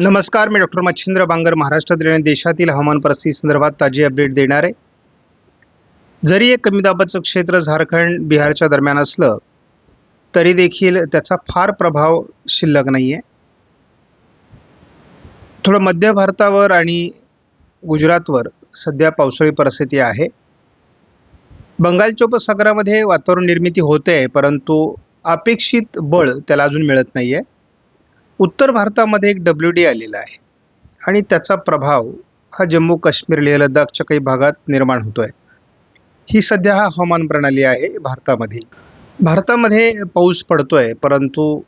नमस्कार मी डॉक्टर मच्छिंद्र बांगर महाराष्ट्रातील आणि देशातील हवामान परिस्थिती संदर्भात ताजी अपडेट देणार आहे. जरी एक कमी दाबाचं क्षेत्र झारखंड बिहारच्या दरम्यान असलं तरी देखील त्याचा फार प्रभाव शिल्लक नाही आहे थोडं मध्य भारतावर आणि गुजरातवर सध्या पावसाळी परिस्थिती आहे. बंगालच्या उपसागरामध्ये वातावरण निर्मिती होते आहे परंतु अपेक्षित बळ त्याला अजून मिळत नाही आहे उत्तर भारतामध्ये एक डब्ल्यू डी आलेला आहे. आणि त्याचा प्रभाव हा जम्मू काश्मीर लेह लडाखच्या काही भागात निर्माण होतो आहे ही सध्या हा हवामान प्रणाली आहे भारतामध्ये. भारतामध्ये पाऊस पडतो आहे परंतु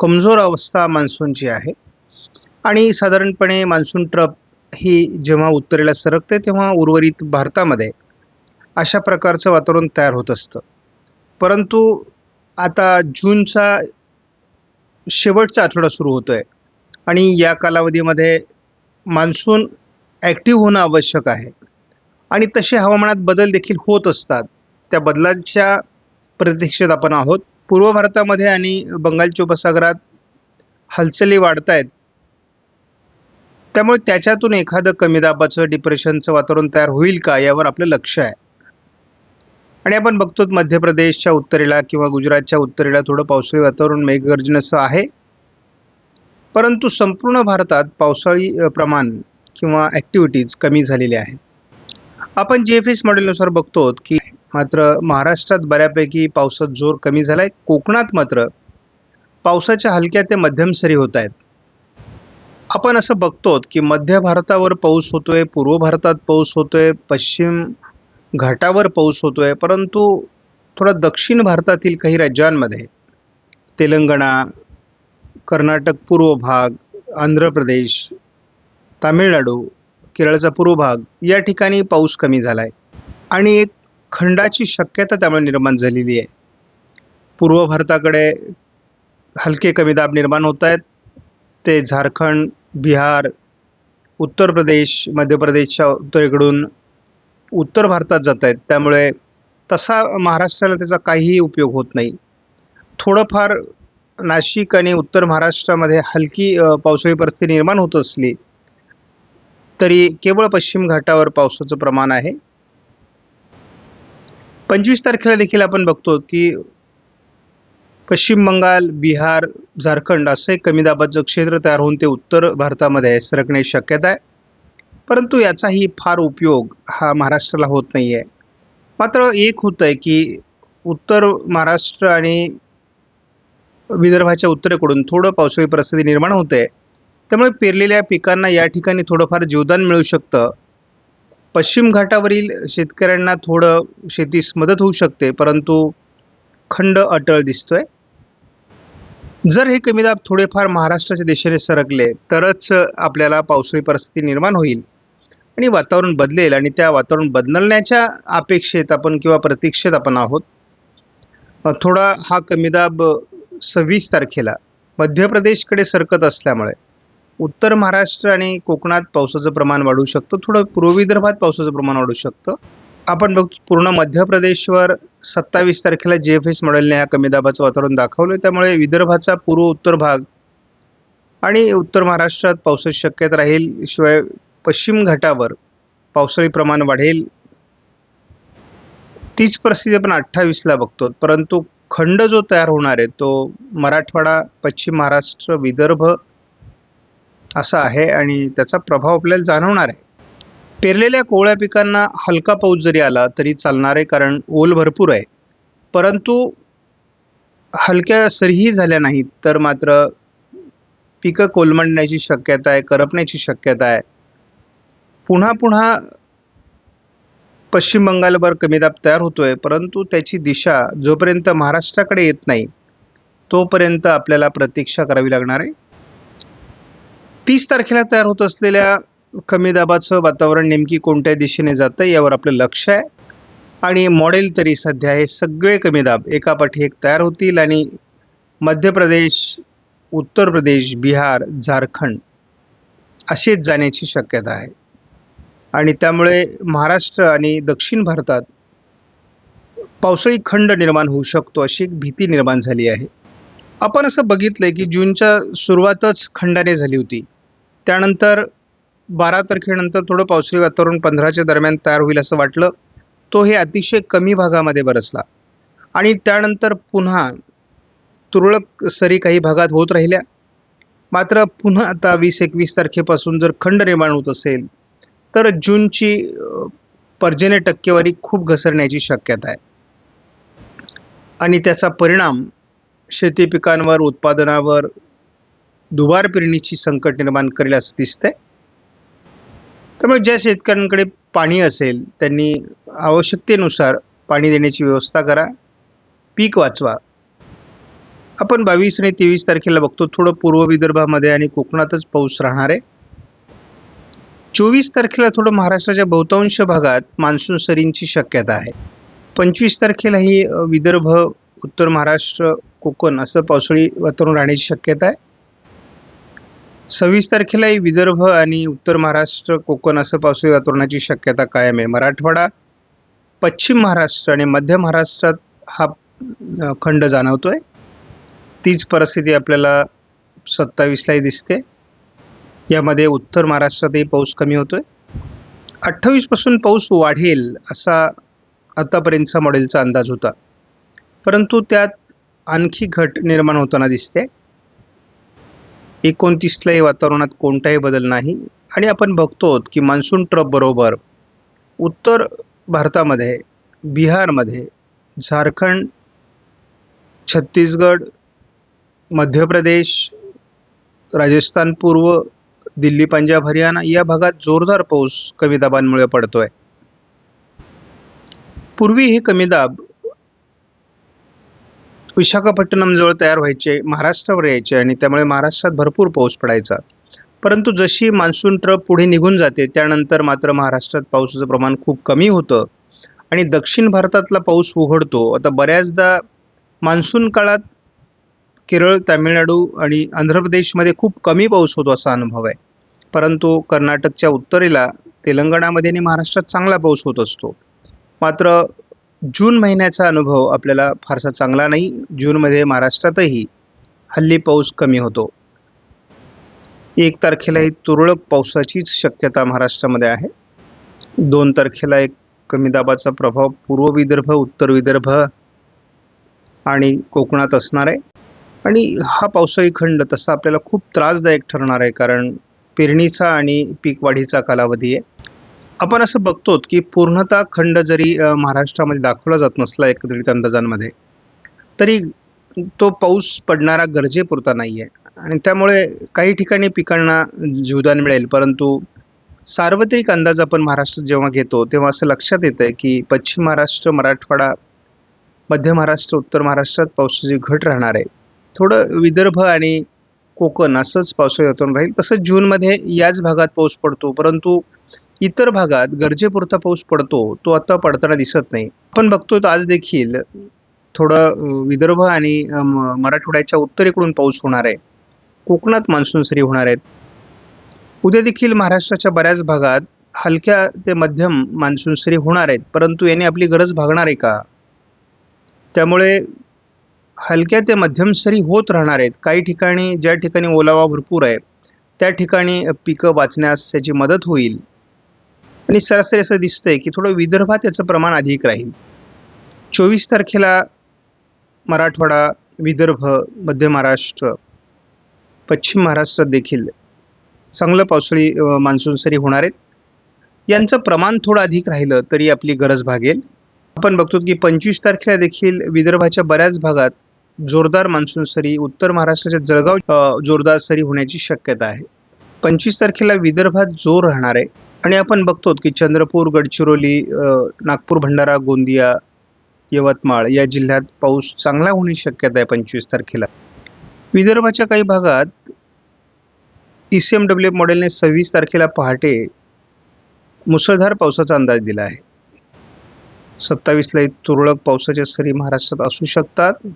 कमजोर अवस्था मान्सूनची आहे. आणि साधारणपणे मान्सून ट्रप ही जेव्हा उत्तरेला सरकते तेव्हा उर्वरित भारतामध्ये अशा प्रकारचं वातावरण तयार होत असतं. परंतु आता जूनचा शेवटचा आठवडा सुरू होतो आहे आणि या कालावधीमध्ये मान्सून ॲक्टिव्ह होणं आवश्यक आहे. आणि तसे हवामानात बदल देखील होत असतात. त्या बदलांच्या प्रतीक्षेत आपण आहोत. पूर्व भारतामध्ये आणि बंगालच्या उपसागरात हालचाली वाढत आहेत त्यामुळे त्याच्यातून एखादं कमी दाबाचं डिप्रेशनचं वातावरण तयार होईल का यावर आपलं लक्ष आहे. आणि आपण बघतो मध्य प्रदेशच्या उत्तरेला किंवा गुजरातच्या उत्तरेला थोडं पावसाळी वातावरण मेघगर्जनेचं आहे. परंतु संपूर्ण भारतात पावसाळी प्रमाण किंवा ॲक्टिव्हिटीज कमी झालेल्या आहेत. आपण जी एफ एस मॉडेलनुसार बघतो की मात्र महाराष्ट्रात बऱ्यापैकी पावसात जोर कमी झाला आहे कोकणात मात्र पावसाच्या हलक्या ते मध्यम सरी होत आहेत. आपण असं बघतो की मध्य भारतावर पाऊस होतोय पूर्व भारतात पाऊस होतोय पश्चिम घाटावर पाऊस होतो आहे परंतु थोडा दक्षिण भारतातील काही राज्यांमध्ये तेलंगणा कर्नाटक पूर्व भाग आंध्र प्रदेश तामिळनाडू केरळचा पूर्व भाग या ठिकाणी पाऊस कमी झाला आहे आणि एक खंडाची शक्यता त्यामुळे निर्माण झालेली आहे. पूर्व भारताकडे हलके कमी दाब निर्माण होत आहेत. ते झारखंड बिहार उत्तर प्रदेश मध्य प्रदेशच्या उत्तरेकडून उत्तर भारतात जात आहेत. त्यामुळे तसा महाराष्ट्राला त्याचा काहीही उपयोग होत नाही. थोडंफार नाशिक आणि उत्तर महाराष्ट्रामध्ये हलकी पावसाळी परिस्थिती निर्माण होत असली तरी केवळ पश्चिम घाटावर पावसाचं प्रमाण आहे. पंचवीस तारखेला देखील आपण बघतो की पश्चिम बंगाल बिहार झारखंड असं एक कमी दाबाचं क्षेत्र तयार होऊन ते उत्तर भारतामध्ये सरकण्याची शक्यता आहे. परंतु याचाही फार उपयोग हा महाराष्ट्राला होत नाही आहे मात्र एक होतं आहे की उत्तर महाराष्ट्र आणि विदर्भाच्या उत्तरेकडून थोडं पावसाळी परिस्थिती निर्माण होते. त्यामुळे पेरलेल्या पिकांना या ठिकाणी थोडंफार जीवदान मिळू शकतं. पश्चिम घाटावरील शेतकऱ्यांना थोडं शेतीस मदत होऊ शकते परंतु खंड अटळ दिसतोय. जर हे कमी दाब थोडेफार महाराष्ट्राच्या दिशेने सरकले तरच आपल्याला पावसाळी परिस्थिती निर्माण होईल. आणि वातावरण बदलेल आणि त्या वातावरण बदलण्याच्या अपेक्षेत आपण किंवा प्रतीक्षेत आपण आहोत. थोडा हा कमी दाब सव्वीस तारखेला मध्य प्रदेशकडे सरकत असल्यामुळे उत्तर महाराष्ट्र आणि कोकणात पावसाचं प्रमाण वाढू शकतं. थोडं पूर्व विदर्भात पावसाचं प्रमाण वाढू शकतं. आपण बघतो पूर्ण मध्य प्रदेशवर सत्तावीस तारखेला जी एफ एस मॉडेलने ह्या कमी दाबाचं वातावरण दाखवलं त्यामुळे विदर्भाचा पूर्व उत्तर भाग आणि उत्तर महाराष्ट्रात पावसाची शक्यता राहील. शिवाय पश्चिम घाटावर पावसाळी प्रमाण वाढेल. तीच परिस्थिती आपण अठ्ठावीसला बघतो. परंतु खंड जो तयार होणार आहे तो मराठवाडा पश्चिम महाराष्ट्र विदर्भ असा आहे आणि त्याचा प्रभाव आपल्याला जाणवणार आहे. पेरलेल्या कोवळ्या पिकांना हलका पाऊस जरी आला तरी चालणार आहे कारण ओल भरपूर आहे. परंतु हलक्या सरीही झाल्या नाहीत तर मात्र पिकं कोलमडण्याची शक्यता आहे करपण्याची शक्यता आहे. पुन्हा पुन्हा पश्चिम बंगालवर कमी दाब तयार होतोय परंतु त्याची दिशा जोपर्यंत महाराष्ट्राकडे येत नाही तोपर्यंत आपल्याला प्रतीक्षा करावी लागणार आहे. तीस तारखेला तयार होत असलेल्या कमी दाबाचं वातावरण नेमकी कोणत्या दिशेने जातं यावर आपलं लक्ष आहे. आणि मॉडेल तरी सध्या हे सगळे कमी दाब एकापाठी एक तयार होतील आणि मध्य प्रदेश उत्तर प्रदेश बिहार झारखंड असेच जाण्याची शक्यता आहे. आणि त्यामुळे महाराष्ट्र आणि दक्षिण भारतात पावसाळी खंड निर्माण होऊ शकतो अशी एक भीती निर्माण झाली आहे. आपण असं बघितलंय की जूनच्या सुरुवातच खंडाने झाली होती. त्यानंतर बारा तारखेनंतर थोडं पावसाळी वातावरण पंधराच्या दरम्यान तयार होईल असं वाटलं. तो हे अतिशय कमी भागामध्ये बरसला. आणि त्यानंतर पुन्हा तुरळक सरी काही भागात होत राहिल्या. मात्र पुन्हा आता वीस एकवीस तारखेपासून जर खंड निर्माण होत असेल तर जूनची पर्जन्य टक्केवारी खूप घसरण्याची शक्यता आहे. आणि त्याचा परिणाम शेती पिकांवर उत्पादनावर दुबार पेरणीची संकट निर्माण करेल असं दिसतंय. त्यामुळे ज्या शेतकऱ्यांकडे पाणी असेल त्यांनी आवश्यकतेनुसार पाणी देण्याची व्यवस्था करा. पीक वाचवा. आपण बावीस आणि तेवीस तारखेला बघतो थोडं पूर्व विदर्भामध्ये आणि कोकणातच पाऊस राहणार आहे. चोवीस तारखेला थोडं महाराष्ट्राच्या बहुतांश भागात मान्सून सरींची शक्यता आहे. पंचवीस तारखेलाही विदर्भ उत्तर महाराष्ट्र कोकण असं पावसाळी वातावरण राहण्याची शक्यता आहे. सव्वीस तारखेलाही विदर्भ आणि उत्तर महाराष्ट्र कोकण असं पावसाळी वातावरणाची शक्यता कायम आहे. मराठवाडा पश्चिम महाराष्ट्र आणि मध्य महाराष्ट्रात हा खंड जाणवतो आहे तीच परिस्थिती आपल्याला सत्तावीसलाही दिसते. यामध्ये उत्तर महाराष्ट्रातही पाऊस कमी होतो आहे अठ्ठावीसपासून पाऊस वाढेल असा आतापर्यंतचा मॉडेलचा अंदाज होता. परंतु त्यात आणखी घट निर्माण होताना दिसते. एकोणतीसलाही वातावरणात कोणताही बदल नाही. आणि आपण बघतो की मान्सून ट्रपबरोबर उत्तर भारतामध्ये बिहारमध्ये झारखंड छत्तीसगड मध्य प्रदेश राजस्थान पूर्व दिल्ली पंजाब हरियाणा या भागात जोरदार पाऊस कमी दाबांमुळे पडतोय. पूर्वी हे कमी दाब विशाखापट्टणम जवळ तयार व्हायचे महाराष्ट्रावर यायचे आणि त्यामुळे महाराष्ट्रात भरपूर पाऊस पडायचा. परंतु जशी मान्सून ट्रप पुढे निघून जाते त्यानंतर मात्र महाराष्ट्रात पावसाचं प्रमाण खूप कमी होतं आणि दक्षिण भारतातला पाऊस उघडतो. आता बऱ्याचदा मान्सून काळात केरळ तामिळनाडू आणि आंध्र प्रदेशमध्ये खूप कमी पाऊस होतो असा अनुभव आहे. परंतु कर्नाटकच्या उत्तरेला तेलंगणामध्ये आणि महाराष्ट्रात चांगला पाऊस होत असतो. मात्र जून महिन्याचा अनुभव आपल्याला फारसा चांगला नाही. जूनमध्ये महाराष्ट्रातही हल्ली पाऊस कमी होतो. एक तारखेलाही तुरळक पावसाचीच शक्यता महाराष्ट्रामध्ये आहे. दोन तारखेला एक कमी दाबाचा प्रभाव पूर्व विदर्भ उत्तर विदर्भ आणि कोकणात असणार आहे. आणि हा पावसाळी खंड तसा आपल्याला खूप त्रासदायक ठरणार आहे कारण पेरणीचा आणि पीक वाढीचा कालावधी आहे. आपण असं बघतो की पूर्णतः खंड जरी महाराष्ट्रामध्ये दाखवला जात नसला एकत्रित अंदाजांमध्ये तरी तो पाऊस पडणारा गरजेपुरता नाही आहे आणि त्यामुळे काही ठिकाणी पिकांना जीवदान मिळेल परंतु सार्वत्रिक अंदाज आपण महाराष्ट्रात जेव्हा घेतो तेव्हा असं लक्षात येतं आहे की पश्चिम महाराष्ट्र मराठवाडा मध्य महाराष्ट्र उत्तर महाराष्ट्रात पावसाची घट राहणार आहे. थोडं विदर्भ आणि कोकण असंच पावसाळी वातावरण राहील. तसंच जूनमध्ये याच भागात पाऊस पडतो. परंतु इतर भागात गरजेपुरता पाऊस पडतो तो आता पडताना दिसत नाही. आपण बघतो तर आज देखील थोडं विदर्भ आणि म- मराठवाड्याच्या उत्तरेकडून पाऊस होणार आहे. कोकणात मान्सून सरी होणार आहेत. उद्या देखील महाराष्ट्राच्या बऱ्याच भागात हलक्या ते मध्यम मान्सून सरी होणार आहेत. परंतु याने आपली गरज भागणार आहे का? त्यामुळे हलक्या ते मध्यम सरी होत राहणार आहेत. काही ठिकाणी ज्या ठिकाणी ओलावा भरपूर आहे त्या ठिकाणी पिकं वाचण्यास त्याची मदत होईल. आणि सरासरी असं दिसतंय की थोडं विदर्भात याचं प्रमाण अधिक राहील. चोवीस तारखेला मराठवाडा विदर्भ मध्य महाराष्ट्र पश्चिम महाराष्ट्रात देखील चांगलं पावसाळी मान्सून सरी होणार आहेत. यांचं प्रमाण थोडं अधिक राहिलं तरी आपली गरज भागेल. आपण बघतो की पंचवीस तारखेला देखील विदर्भाच्या बऱ्याच भागात जोरदार मान्सून सरी उत्तर महाराष्ट्राच्या जळगाव जोरदार सरी होण्याची शक्यता आहे. पंचवीस तारखेला विदर्भात जोर राहणार आहे. आणि आपण बघतो की चंद्रपूर गडचिरोली नागपूर भंडारा गोंदिया यवतमाळ या जिल्ह्यात पाऊस चांगला होण्याची शक्यता आहे पंचवीस तारखेला. विदर्भाच्या काही भागात ई सी एम डब्ल्यू मॉडेलने सव्वीस तारखेला पहाटे मुसळधार पावसाचा अंदाज दिला आहे. सत्तावीसला तुरळक पावसाच्या सरी महाराष्ट्रात असू शकतात.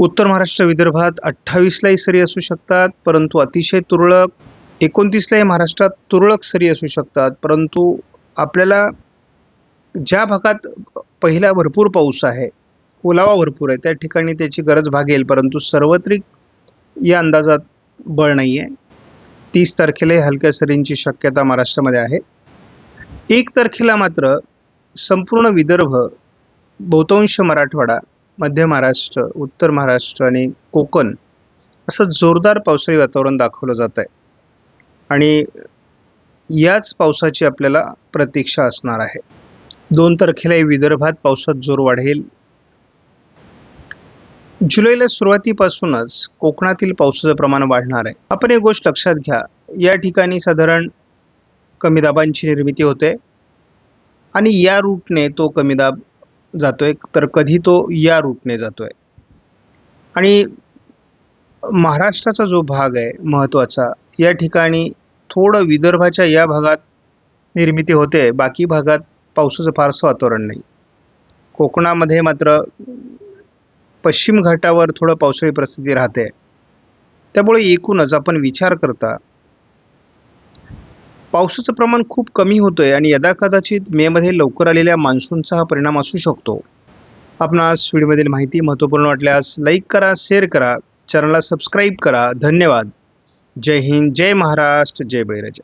उत्तर महाराष्ट्र विदर्भात अठ्ठावीसलाही सरी असू शकतात परंतु अतिशय तुरळक एकोणतीसलाही महाराष्ट्रात तुरळक सरी असू शकतात. परंतु आपल्याला ज्या भागात पहिला भरपूर पाऊस आहे ओलावा भरपूर आहे त्या ठिकाणी त्याची गरज भागेल. परंतु सर्वत्रिक या अंदाजात बळ नाही आहे तीस तारखेलाही हलक्या सरींची शक्यता महाराष्ट्रामध्ये आहे. एक तारखेला मात्र संपूर्ण विदर्भ बहुतांश मराठवाडा मध्य महाराष्ट्र उत्तर महाराष्ट्र आणि कोकण असं जोरदार पावसाळी वातावरण दाखवलं जात आहे आणि याच पावसाची आपल्याला प्रतीक्षा असणार आहे. दोन तारखेलाही विदर्भात पावसात जोर वाढेल. जुलैला सुरुवातीपासूनच कोकणातील पावसाचं प्रमाण वाढणार आहे. आपण एक गोष्ट लक्षात घ्या. या ठिकाणी साधारण कमी दाबांची निर्मिती होते. आणि या रूटने तो कमी दाब जातो आहे तर कधी तो या रूटने जातो आहे आणि महाराष्ट्राचा जो भाग आहे महत्त्वाचा या ठिकाणी थोडं विदर्भाच्या या भागात निर्मिती होते बाकी भागात पावसाचं फारसं वातावरण नाही. कोकणामध्ये मात्र पश्चिम घाटावर थोडं पावसाळी परिस्थिती राहते. त्यामुळे एकूणच आपण विचार करता पावसाचं प्रमाण खूप कमी होतोय आणि यदाकदाचित मेमध्ये लवकर आलेल्या मान्सूनचा हा परिणाम असू शकतो. आपणास व्हिडिओमधील माहिती महत्त्वपूर्ण वाटल्यास लाईक करा शेअर करा चॅनलला सबस्क्राईब करा. धन्यवाद. जय हिंद जय महाराष्ट्र जय बळीराजा